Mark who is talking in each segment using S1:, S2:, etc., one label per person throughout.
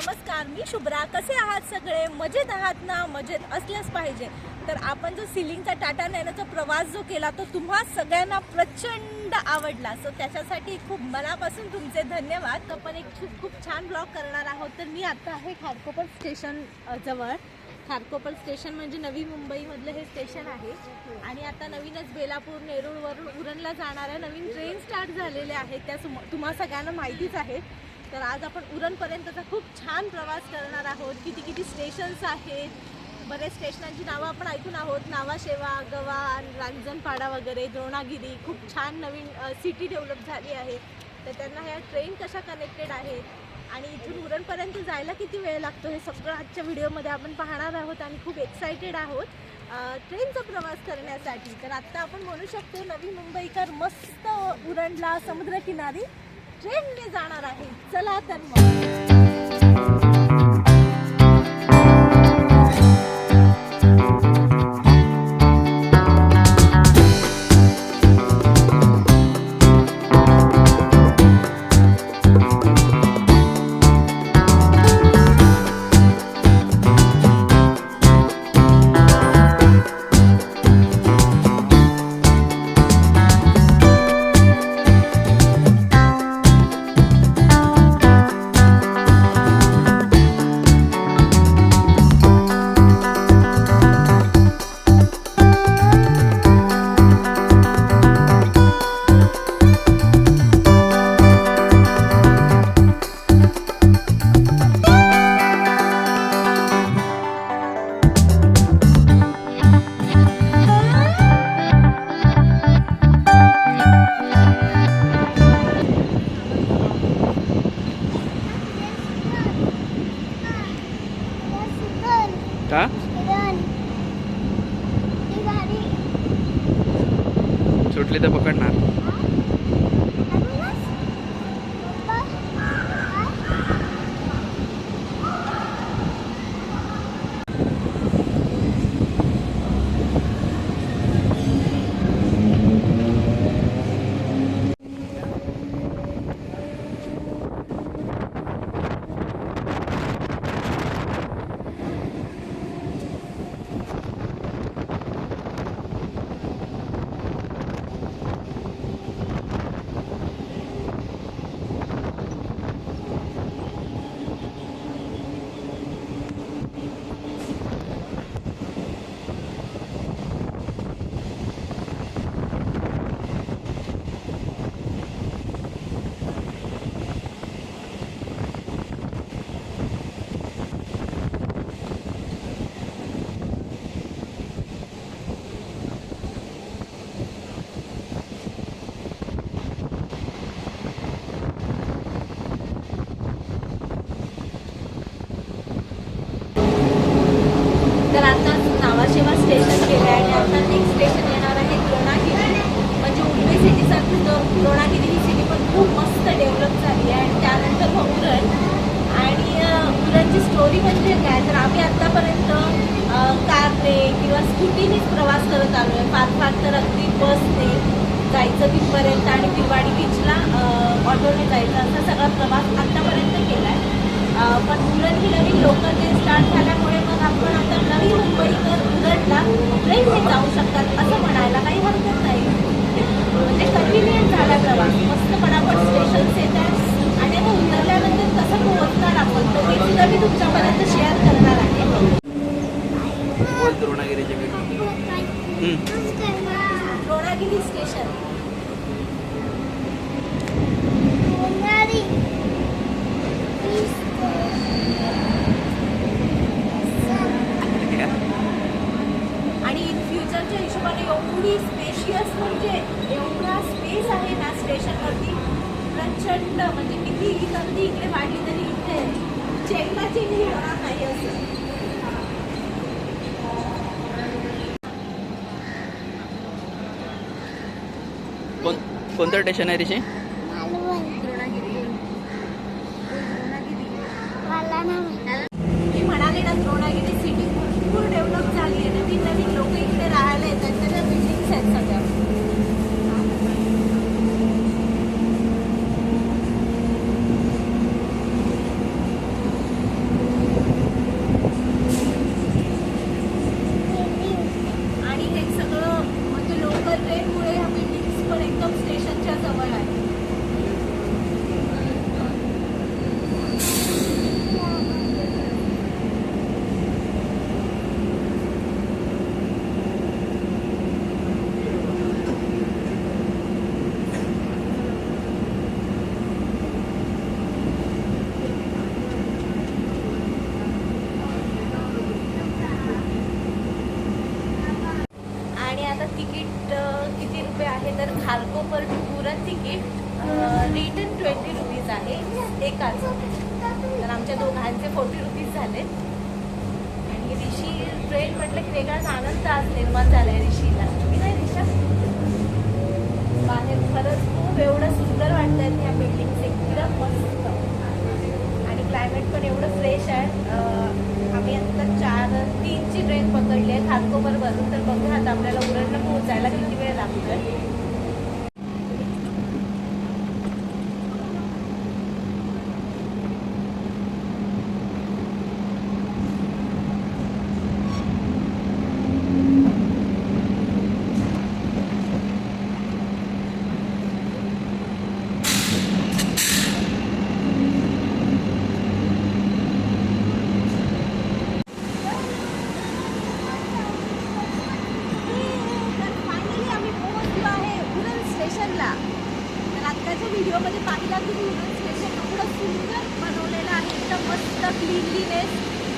S1: नमस्कार मी शुभ्रा. कसे आहात सगळे? मजेत आहात ना? मजेत असल्याच पाहिजे. तर आपण जो सिलिंगचा टाटा नॅनोचा प्रवास जो केला तो तुम्हा सगळ्यांना प्रचंड आवडला. सो त्याच्यासाठी खूप मनापासून तुमचे धन्यवाद. आपण एक खूप खूप छान ब्लॉग करणार आहोत. तर मी आता आहे खारकोपर स्टेशन जवळ. खारकोपर स्टेशन म्हणजे नवी मुंबईमधलं हे स्टेशन आहे. आणि आता नवीनच बेलापूर नेरूळवरून उरणला जाणाऱ्या नवीन ट्रेन स्टार्ट झालेल्या आहेत. त्या तुम्हा सगळ्यांना माहितीच आहे तर आज आपण उरणपर्यंतचा खूप छान प्रवास करणार आहोत. किती किती स्टेशन्स आहेत? बरेच स्टेशनांची नावं आपण ऐकून आहोत. नावाशेवा गवा रांजणपाडा वगैरे द्रोणागिरी. खूप छान नवीन सिटी डेव्हलप झाली आहे. तर त्यांना ह्या ट्रेन कशा कनेक्टेड आहेत? आणि इथून उरणपर्यंत जायला किती वेळ लागतो हे सगळं आजच्या व्हिडिओमध्ये आपण पाहणार आहोत आणि खूप एक्सायटेड आहोत ट्रेनचा प्रवास करण्यासाठी. तर आत्ता आपण म्हणू शकतो नवी मुंबईकर मस्त उरणला समुद्रकिनारी. ट्रेनने जाणार आहे. चला तर मग.
S2: सुटली तर पकडणार
S1: आणि त्यानंतर मग उरण. आणि अं, उरणची स्टोरी म्हणजे काय? तर आम्ही आत्तापर्यंत कारने किंवा स्कूटीनेच प्रवास करत आलो आहे. फार फार तर अगदी बसने जायचं तिथपर्यंत आणि भिवाडी बीचला ऑटोने जायचं असा सगळा प्रवास आत्तापर्यंत केला आहे पण उरण ही नवीन लोकल ट्रेन स्टार्ट झाल्यामुळे मग आपण आता नवी मुंबईकर उरणला ट्रेनने जाऊ शकतात असं म्हणायला काही हरकत नाही म्हणजे कन्व्हिनियंट झाला प्रवास मस्त पटापट स्टेशन्स येत आहेत आणि आता उतरल्यानंतर कसं पोहोचणार आपण तर मी सुद्धा मी तुमच्यापर्यंत शेअर करणार आहे
S2: बोल द्रोणागिरीचे हम्म.
S1: द्रोणागिरी स्टेशन आणि इन फ्युचरच्या हिशोबाने एवढी स्पेशियस म्हणजे एवढा स्पेस आहे ना स्टेशनवरती प्रचंड म्हणजे किती गर्दी इकडे वाढली तरी इथे चेंगरा चेंगरी होणार नाही असं.
S2: कोणतं स्टेशन आहे ऋषी?
S1: द्रोणागिरी म्हणाले ना द्रोणागिरी सिटी भरपूर डेव्हलप झाली आहे नवीन नवीन लोक इकडे राहायला येतात त्याच्या बिल्डिंग्स आहेत सगळ्या आहे तर खालकोपर पर पुरण तिकीट रिटर्न ट्वेंटी रुपीज आहे. एकाच. तर आमच्या दोघांचे फोर्टी रुपीज झाले आणि ऋषी ट्रेन म्हटलं की वेगळाच आनंद आज निर्माण झालाय ऋषीला. की नाही ऋषा? बाहेर खरंच खूप एवढं सुंदर वाटतंय ह्या बिल्डिंग एकदम मस्त. आणि क्लायमेट पण एवढं फ्रेश आहे. आम्ही आता चार तीनची ट्रेन पकडली आहे. खातकोपर वरून तर बघू आता आपल्याला उरण पोहोचायला किती वेळ लागतोय तर फायनली आम्ही पोहोचलो आहे उरण स्टेशनला तर आत्ताच्या व्हिडिओमध्ये पाहिला तुम्ही स्टेशन एवढं सुंदर बनवलेलं आहे एकदम मस्त क्लिनलीनेस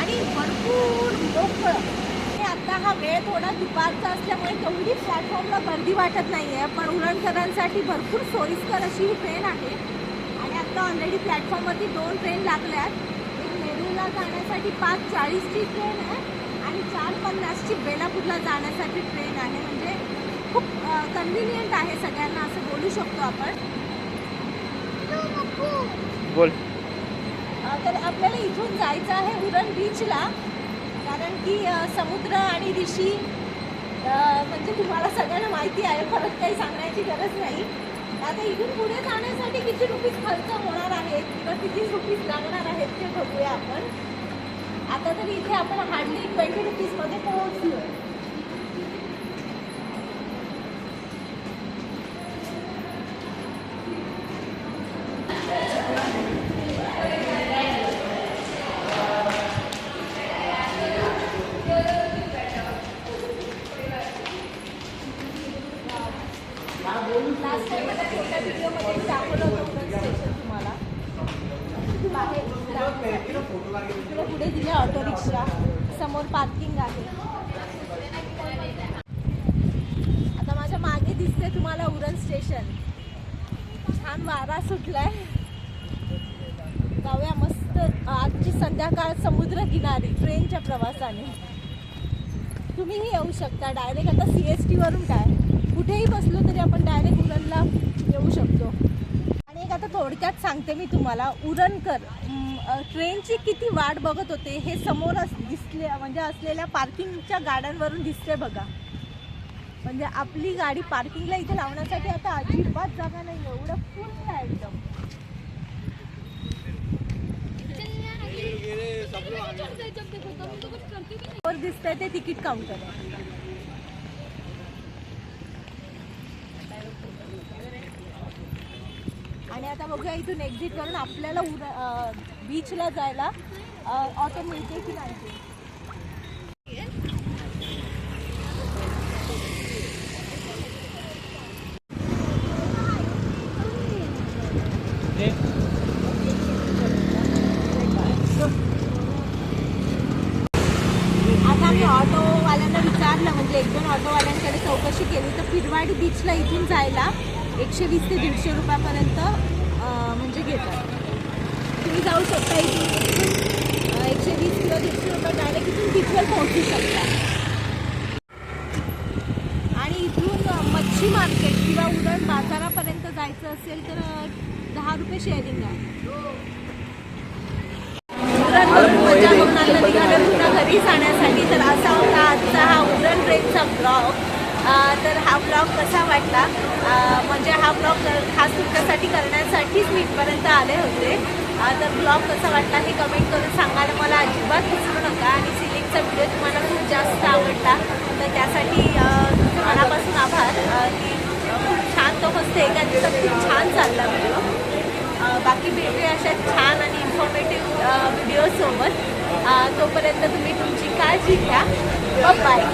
S1: आणि भरपूर मोकळं आणि आता हा वेळ थोडा दुपारचा असल्यामुळे तेवढी प्लॅटफॉर्मला गर्दी वाटत नाही आहे पण उरणकरांसाठी भरपूर सोयीस्कर अशी ही ट्रेन आहे. आणि आत्ता ऑलरेडी प्लॅटफॉर्मवरती दोन ट्रेन लागल्यात. एक नेरूळला जाण्यासाठी पाच चाळीसची ट्रेन आहे आणि चार पन्नासची बेलापूरला जाण्यासाठी ट्रेन आहे. म्हणजे खूप कन्व्हिनियंट आहे सगळ्यांना असं बोलू शकतो आपण.
S2: बोल.
S1: तर आपल्याला इथून जायचं आहे उरण बीचला कारण की समुद्र आणि ऋषी म्हणजे तुम्हाला सगळ्यांना माहिती आहे परत काही सांगण्याची गरज नाही. आता इथून पुढे जाण्यासाठी किती रुपीज खर्च होणार आहेत किंवा किती रुपीज लागणार आहेत ते बघूया आपण. आता तर इथे आपण हार्डली ट्वेंटी रुपीजमध्ये पोहोचलो लास्ट टाइम मला छोट्या व्हिडिओमध्ये दाखवलं होतं उरण स्टेशन तुम्हाला बाहेर जाण्यासाठी. दिले ऑटो रिक्षा. समोर पार्किंग आहे. आता माझ्या मागे दिसते तुम्हाला उरण स्टेशन. छान वारा सुटलाय. जाऊया मस्त. आजची संध्याकाळ समुद्र किनारी ट्रेनच्या प्रवासाने. तुम्हीही येऊ शकता. डायरेक्ट आता सी एस टीवरून काय? कुठेही बसलो तरी आपण डायरेक्ट उरणला येऊ शकतो. आणि एक आता थोडक्यात सांगते मी तुम्हाला. उरणकर ट्रेनची किती वाट बघत होते हे समोर दिसले म्हणजे असलेल्या पार्किंगच्या गाड्यांवरून दिसते बघा. म्हणजे आपली गाडी पार्किंगला इथे लावण्यासाठी आता अजिबात जागा नाही एवढं फुल आहे एकदम. वर दिसतंय ते तिकीट काउंटर आहे आणि आता बघूया इथून एक्झिट करून आपल्याला उद्या बीचला जायला ऑटो मिळते की नाही? आता आम्ही ऑटोवाल्यांना विचारलं म्हणजे एक दोन ऑटोवाल्यांकडे चौकशी केली तर फिरवाडी बीचला इथून जायला एकशे वीस ते दीडशे रुपयापर्यंत म्हणजे घेतात. तुम्ही जाऊ शकता इथून एकशे वीस किंवा दीडशे रुपये डायरेक्ट इथून तिथवर पोहोचू शकता. आणि इथून मच्छी मार्केट किंवा उरण बाजारापर्यंत जायचं असेल तर दहा रुपये शेअरिंग आहे. मजा निघालं पुन्हा घरी जाण्यासाठी तर असा होता आजचा हा उरण ट्रेनचा ब्लॉग तर हा ब्लॉग कसा वाटला? म्हणजे हा ब्लॉग खास तुमच्यासाठी करण्यासाठीच मी इथपर्यंत आले होते. तर ब्लॉग कसा वाटला हे कमेंट करून सांगायला मला अजिबात विसरू नका. आणि सिलिंगचा व्हिडिओ तुम्हाला खूप जास्त आवडला तर त्यासाठी मनापासून आभार. की खूप छान तो मस्त एका दिवसात खूप छान चालला व्हिडिओ बाकी भेटूया अशा छान आणि इन्फॉर्मेटिव्ह व्हिडिओसोबत तोपर्यंत तुम्ही तुमची काळजी घ्या. बाय